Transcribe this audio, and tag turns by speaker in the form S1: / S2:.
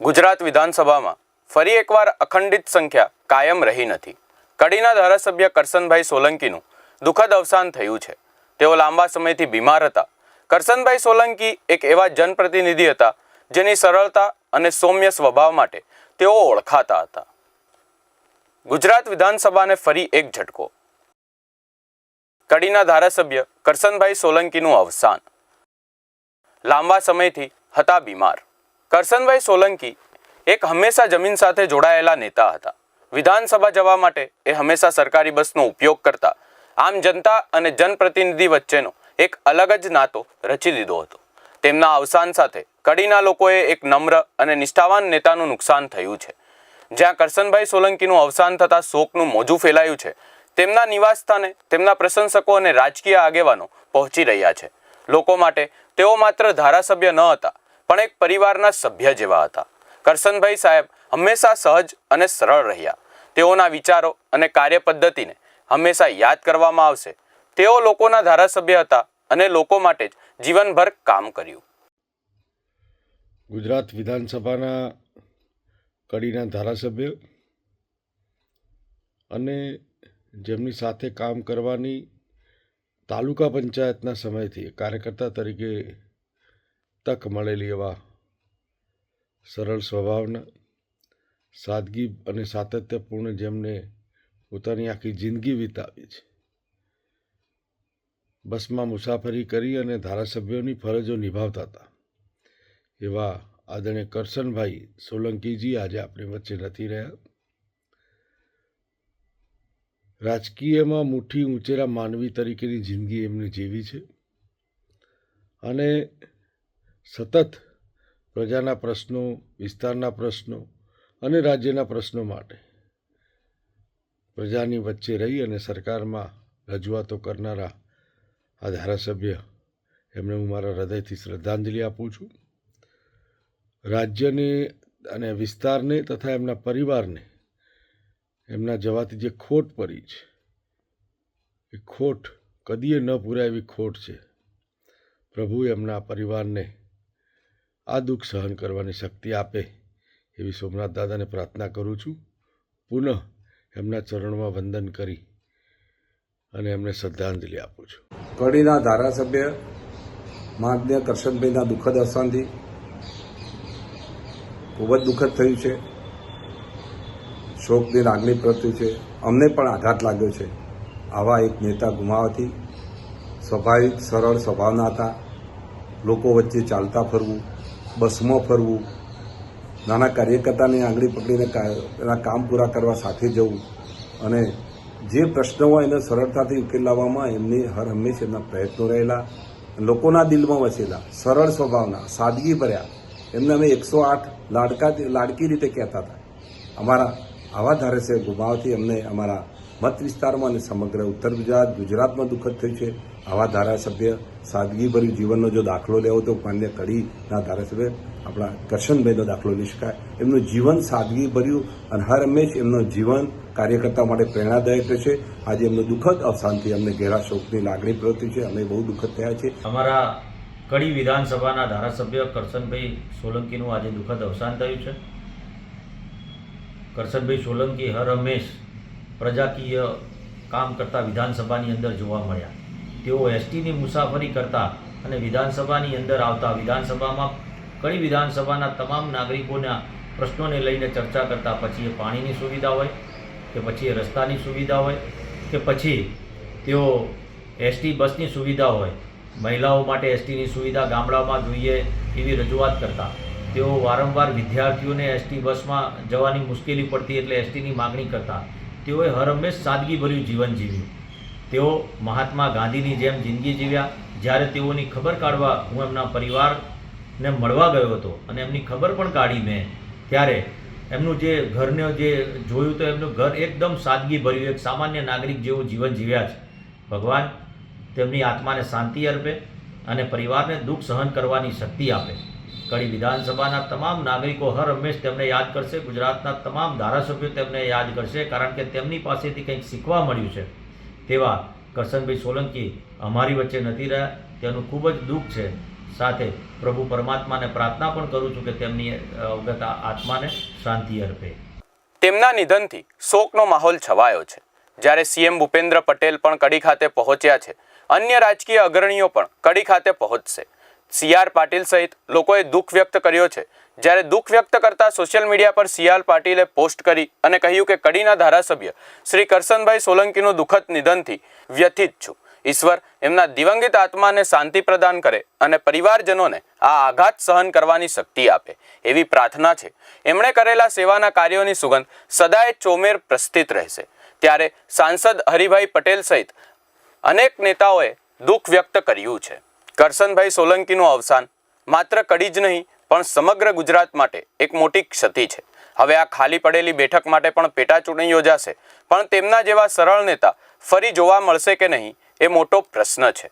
S1: ગુજરાત વિધાનસભામાં ફરી એકવાર અખંડિત સંખ્યા કાયમ રહી નથી. કડીના ધારાસભ્ય કરસનભાઈ સોલંકીનું દુઃખદ અવસાન થયું છે. તેઓ લાંબા સમયથી બીમાર હતા. કરસનભાઈ સોલંકી એક એવા જનપ્રતિનિધિ હતા, જેની સરળતા અને સૌમ્ય સ્વભાવ માટે તેઓ ઓળખાતા હતા. ગુજરાત વિધાનસભાને ફરી એક ઝટકો. કડીના ધારાસભ્ય કરસનભાઈ સોલંકીનું અવસાન. લાંબા સમયથી હતા બીમાર. કરસનભાઈ સોલંકી એક હંમેશા જમીન સાથે જોડાયેલા નેતા હતા. વિધાનસભા જવા માટે એ હંમેશા સરકારી બસનો ઉપયોગ કરતા, આમ જનતા અને જનપ્રતિનિધિ વચ્ચેનો એક અલગ જ નાતો રચી દીધો હતો. તેમના અવસાન સાથે કડીના લોકોએ એક નમ્ર અને નિષ્ઠાવાન નેતાનું નુકસાન થયું છે. જ્યાં કરસનભાઈ સોલંકીનું અવસાન થતાં શોકનું મોજું ફેલાયું છે, તેમના નિવાસસ્થાને તેમના પ્રશંસકો અને રાજકીય આગેવાનો પહોંચી રહ્યા છે. લોકો માટે તેઓ માત્ર ધારાસભ્ય ન હતા પણ એક પરિવારના સભ્ય જેવા હતા. કરસનભાઈ સાહેબ હંમેશા સહજ અને સરળ રહ્યા. તેઓના વિચારો અને કાર્ય પદ્ધતિને હંમેશા યાદ કરવામાં આવશે. તેઓ લોકોના ધારાસભ્ય હતા અને લોકો માટે જ જીવનભર કામ કર્યું.
S2: ગુજરાત વિધાનસભાના કડીના ધારાસભ્ય અને જેમની સાથે કામ કરવાની તાલુકા પંચાયતના સમયથી કાર્યકર્તા તરીકે તક મળેલી એવા સરળ સ્વભાવના, સાદગી અને સાતત્યપૂર્ણ જેમને પોતાની આખી જિંદગી વિતાવી છે. બસમાં મુસાફરી કરી અને ધારાસભ્યોની ફરજો નિભાવતા હતા. એવા આદરણીય કરશનભાઈ સોલંકીજી આજે આપણી વચ્ચે નથી રહ્યા. રાજકીયમાં મુઠ્ઠી ઊંચેરા માનવી તરીકેની જિંદગી એમને જીવી છે. અને સતત પ્રજાના પ્રશ્નો, વિસ્તારના પ્રશ્નો અને રાજ્યના પ્રશ્નો માટે પ્રજાની વચ્ચે રહી અને સરકારમાં રજૂઆતો કરનારા આ ધારાસભ્ય એમને હું મારા હૃદયથી શ્રદ્ધાંજલિ આપું છું. રાજ્યને અને વિસ્તારને તથા એમના પરિવારને એમના જવાથી જે ખોટ પડી છે, એ ખોટ કદીએ ન પૂરાય એવી ખોટ છે. પ્રભુ એમના પરિવારને આ દુઃખ સહન કરવાની શક્તિ આપે એવી સોમનાથ દાદાને પ્રાર્થના કરું છું. પુનઃ એમના ચરણમાં વંદન કરી અને એમને શ્રદ્ધાંજલિ આપું છું.
S3: કડીના ધારાસભ્ય માનનીય કરશનભાઈના દુઃખદ અવસાનથી ખૂબ જ દુઃખદ થયું છે. શોકની લાગણી પ્રત્યુ છે. અમને પણ આઘાત લાગ્યો છે. આવા એક નેતા ગુમાવવાથી સ્વાભાવિક, સરળ સ્વભાવના હતા. લોકો વચ્ચે ચાલતા ફરવું બસમાં ફરવું, નાના કાર્યકર્તાની આંગળી પકડીને એના કામ પૂરા કરવા સાથે જવું અને જે પ્રશ્નો હોય એને સરળતાથી ઉકેલ લાવવામાં એમની હર હંમેશ એમના પ્રયત્નો રહેલા લોકોના દિલમાં વસેલા, સરળ સ્વભાવના, સાદગી ભર્યા. એમને અમે એકસો આઠ લાડકા, લાડકી રીતે કહેતા હતા. અમારા આવા ધારાસભ્ય ગુમાવથી અમને અમારા મત વિસ્તારમાં અને સમગ્ર ઉત્તર ગુજરાત ગુજરાતમાં દુઃખદ થયું છે. આવા ધારાસભ્ય સાદગીભર્યું જીવનનો જો દાખલો લેવો તો માન્ય કડીના ધારાસભ્ય આપણા કરશનભાઈનો દાખલો લઈ શકાય. એમનું જીવન સાદગીભર્યું અને હર હંમેશ એમનું જીવન કાર્યકર્તા માટે પ્રેરણાદાયક છે આજે એમનું દુઃખદ અવસાનથી અમને ઘેરા શોકની લાગણી પ્રવૃત્તિ છે. અમે બહુ દુઃખદ થયા છે
S4: અમારા કડી વિધાનસભાના ધારાસભ્ય કરશનભાઈ સોલંકીનું આજે દુઃખદ અવસાન થયું છે. કરશનભાઈ સોલંકી હર હંમેશ પ્રજાકીય કામ કરતા વિધાનસભાની અંદર જોવા મળ્યા. તેઓ એસટીની મુસાફરી કરતા અને વિધાનસભાની અંદર આવતા વિધાનસભામાં કડી વિધાનસભાના તમામ નાગરિકોના પ્રશ્નોને લઈને ચર્ચા કરતા. પછી એ પાણીની સુવિધા હોય કે પછી એ રસ્તાની સુવિધા હોય કે પછી તેઓ એસટી બસની સુવિધા હોય. મહિલાઓ માટે એસટીની સુવિધા ગામડામાં જોઈએ એવી રજૂઆત કરતા. તેઓ વારંવાર વિદ્યાર્થીઓને એસટી બસમાં જવાની મુશ્કેલી પડતી એટલે એસટીની માગણી કરતા. તેઓએ હર હંમેશ સાદગીભર્યું જીવન જીવ્યું. તેઓ મહાત્મા ગાંધીની જેમ જિંદગી જીવ્યા. જ્યારે તેઓની ખબર કાઢવા હું એમના પરિવારને મળવા ગયો હતો અને એમની ખબર પણ કાઢી મેં, ત્યારે એમનું જે ઘરને જે જોયું તો એમનું ઘર એકદમ સાદગીભર્યું, એક સામાન્ય નાગરિક જેવું જીવન જીવ્યા છે. ભગવાન તેમની આત્માને શાંતિ અર્પે અને પરિવારને દુઃખ સહન કરવાની શક્તિ આપે. કડી વિધાનસભાના તમામ નાગરિકો હર હંમેશ તેમને યાદ કરશે, ગુજરાતના તમામ ધારાસભ્યો તેમને યાદ કરશે, કારણ કે તેમની પાસેથી કંઈક શીખવા મળ્યું છે. તેવા કરશનભાઈ સોલંકી અમારી વચ્ચે નથી રહ્યા. તેનું ખૂબ જ દુઃખ છે. સાથે પ્રભુ પરમાત્માને પ્રાર્થના પણ કરું છું કે તેમની અવગત આત્માને શાંતિ અર્પે.
S1: તેમના નિધનથી શોકનો માહોલ છવાયો છે. જ્યારે સીએમ ભૂપેન્દ્ર પટેલ પણ કડી ખાતે પહોંચ્યા છે, અન્ય રાજકીય અગ્રણીઓ પણ કડી ખાતે પહોંચશે. સી આર પાટીલ સહિત લોકોએ દુઃખ વ્યક્ત કર્યો છે. જ્યારે દુઃખ વ્યક્ત કરતા સોશિયલ મીડિયા પર સી આર પાટીલે પોસ્ટ કરી અને કહ્યું કે કડીના ધારાસભ્ય શ્રી કરસનભાઈ સોલંકીનું દુઃખદ નિધનથી વ્યથિત છું. ઈશ્વર એમના દિવંગિત આત્માને શાંતિ પ્રદાન કરે અને પરિવારજનોને આ આઘાત સહન કરવાની શક્તિ આપે એવી પ્રાર્થના છે. એમણે કરેલા સેવાના કાર્યોની સુગંધ સદાય ચોમેર પ્રસ્થિત રહેશે. ત્યારે સાંસદ હરિભાઈ પટેલ સહિત અનેક નેતાઓએ દુઃખ વ્યક્ત કર્યું છે. કરસનભાઈ સોલંકીનું અવસાન માત્ર કડી જ નહીં, પણ સમગ્ર ગુજરાત માટે એક મોટી ક્ષતિ છે. હવે આ ખાલી પડેલી બેઠક માટે પણ પેટા ચૂંટણી યોજાશે, પણ તેમના જેવા સરળ નેતા ફરી જોવા મળશે કે નહીં એ મોટો પ્રશ્ન છે.